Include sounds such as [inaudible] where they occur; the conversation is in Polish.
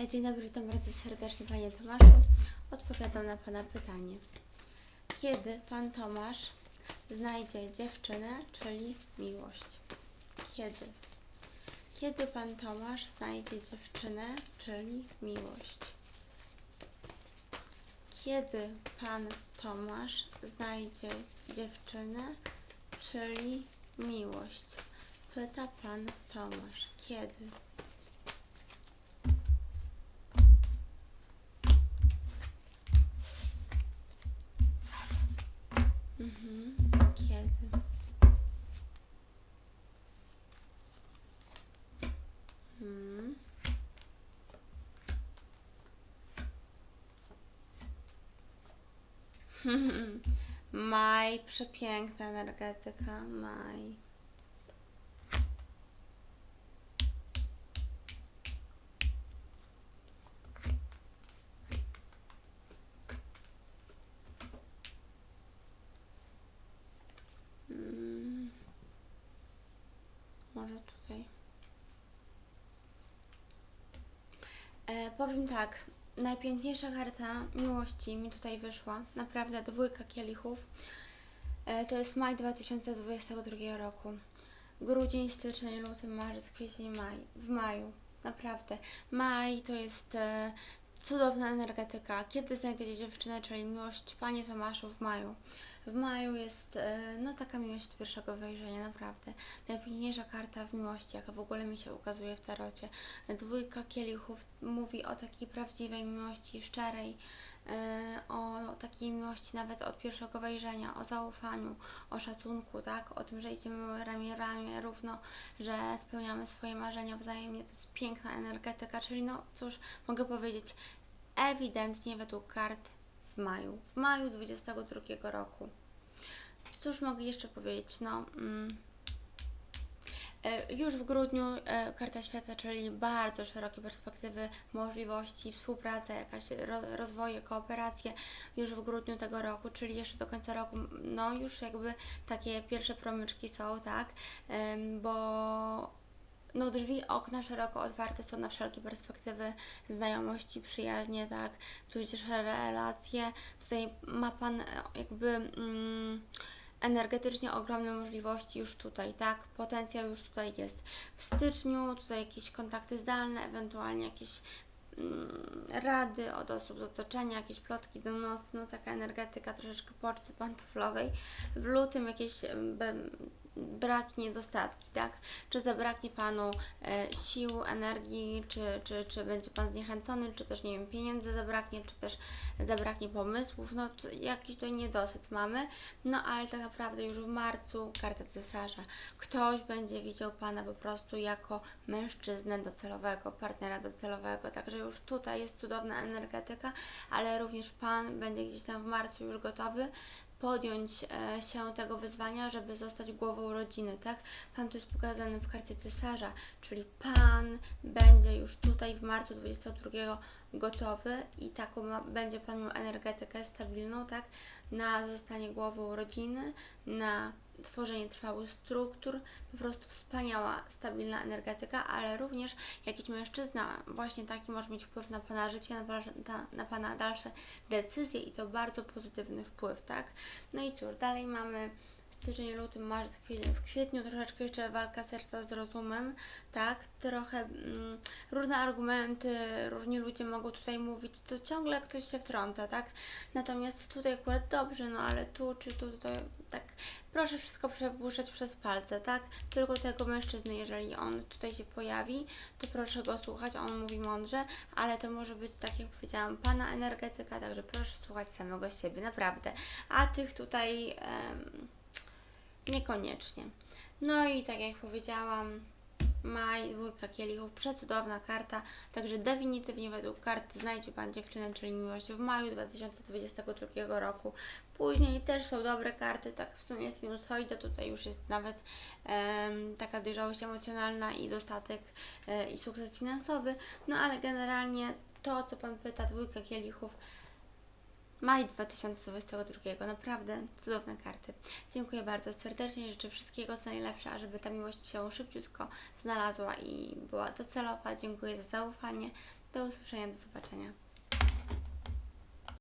E, Dzień dobry, witam bardzo serdecznie Panie Tomaszu. Odpowiadam na Pana pytanie. Kiedy Pan Tomasz znajdzie dziewczynę, czyli miłość? Kiedy? Kiedy Pan Tomasz znajdzie dziewczynę, czyli miłość? Kiedy Pan Tomasz znajdzie dziewczynę, czyli miłość? Pyta Pan Tomasz. Kiedy? [laughs] Maj, przepiękna energetyka, maj. Mm. Może tutaj. E, powiem tak, najpiękniejsza karta miłości mi tutaj wyszła. Naprawdę dwójka kielichów. E, to jest maj 2022 roku. Grudzień, styczeń, luty, marzec, kwiecień, maj. W maju. Naprawdę. Maj to jest e, cudowna energetyka. Kiedy znajdziecie dziewczynę, czyli miłość Panie Tomaszu w maju. W maju jest e, no taka miłość od pierwszego wejrzenia, naprawdę. Najpiękniejsza karta w miłości, jaka w ogóle mi się ukazuje w tarocie. Dwójka kielichów mówi o takiej prawdziwej miłości, szczerej, e, o takiej miłości nawet od pierwszego wejrzenia, o zaufaniu, o szacunku, tak? O tym, że idziemy ramię ramię równo, że spełniamy swoje marzenia wzajemnie. To jest piękna energetyka, czyli no cóż, mogę powiedzieć, ewidentnie według kart w maju, w maju 22 roku. Cóż mogę jeszcze powiedzieć? No, mm, e, już w grudniu e, Karta Świata, czyli bardzo szerokie perspektywy, możliwości, współpraca, jakaś ro, rozwoje, kooperacje już w grudniu tego roku, czyli jeszcze do końca roku, no już jakby takie pierwsze promyczki są, tak, bo no drzwi, okna szeroko otwarte są na wszelkie perspektywy znajomości, przyjaźnie, tak, tudzież relacje. Tutaj ma Pan e, jakby mm, energetycznie ogromne możliwości już tutaj, tak, potencjał już tutaj jest. W styczniu tutaj jakieś kontakty zdalne, ewentualnie jakieś mm, rady od osób z otoczenia, jakieś plotki do nocy, no taka energetyka troszeczkę poczty pantoflowej. W lutym jakieś braki, niedostatki, tak? Czy zabraknie Panu e, sił, energii, czy, czy, czy będzie Pan zniechęcony, czy też, nie wiem, pieniędzy zabraknie, czy też zabraknie pomysłów, no to jakiś tutaj niedosyt mamy, no ale tak naprawdę już w marcu karta cesarza. Ktoś będzie widział Pana po prostu jako mężczyznę docelowego, partnera docelowego, także już tutaj jest cudowna energetyka, ale również Pan będzie gdzieś tam w marcu już gotowy podjąć e, się tego wyzwania, żeby zostać głową rodziny, tak? Pan tu jest pokazany w karcie cesarza, czyli Pan będzie już tutaj w marcu 22 gotowy i taką ma, będzie Pan miał energetykę stabilną, tak? Na zostanie głową rodziny, na tworzenie trwałych struktur, po prostu wspaniała, stabilna energetyka, ale również jakiś mężczyzna właśnie taki może mieć wpływ na Pana życie, na, na, na Pana dalsze decyzje i to bardzo pozytywny wpływ, tak? No i cóż, dalej mamy styczeń, luty, marzec. W kwietniu troszeczkę jeszcze walka serca z rozumem, tak? Trochę mm, różne argumenty, różni ludzie mogą tutaj mówić, to ciągle ktoś się wtrąca, tak? Natomiast tutaj akurat dobrze, no ale tu czy tu, to tak proszę wszystko przepuszczać przez palce, tak? Tylko tego mężczyzny, jeżeli on tutaj się pojawi, to proszę go słuchać, on mówi mądrze, ale to może być, tak jak powiedziałam, pana energetyka, także proszę słuchać samego siebie, naprawdę. A tych tutaj em, niekoniecznie. No i tak jak powiedziałam, maj, dwójka kielichów, przecudowna karta, także definitywnie według kart znajdzie Pan dziewczynę, czyli miłość w maju 2022 roku. Później też są dobre karty, tak w sumie sinusoida, tutaj już jest nawet em, taka dojrzałość emocjonalna i dostatek e, i sukces finansowy, no ale generalnie to, co Pan pyta, dwójka kielichów, Maj 2022. Naprawdę cudowne karty. Dziękuję bardzo serdecznie. Życzę wszystkiego co najlepsze, a żeby ta miłość się szybciutko znalazła i była docelowa. Dziękuję za zaufanie. Do usłyszenia, do zobaczenia.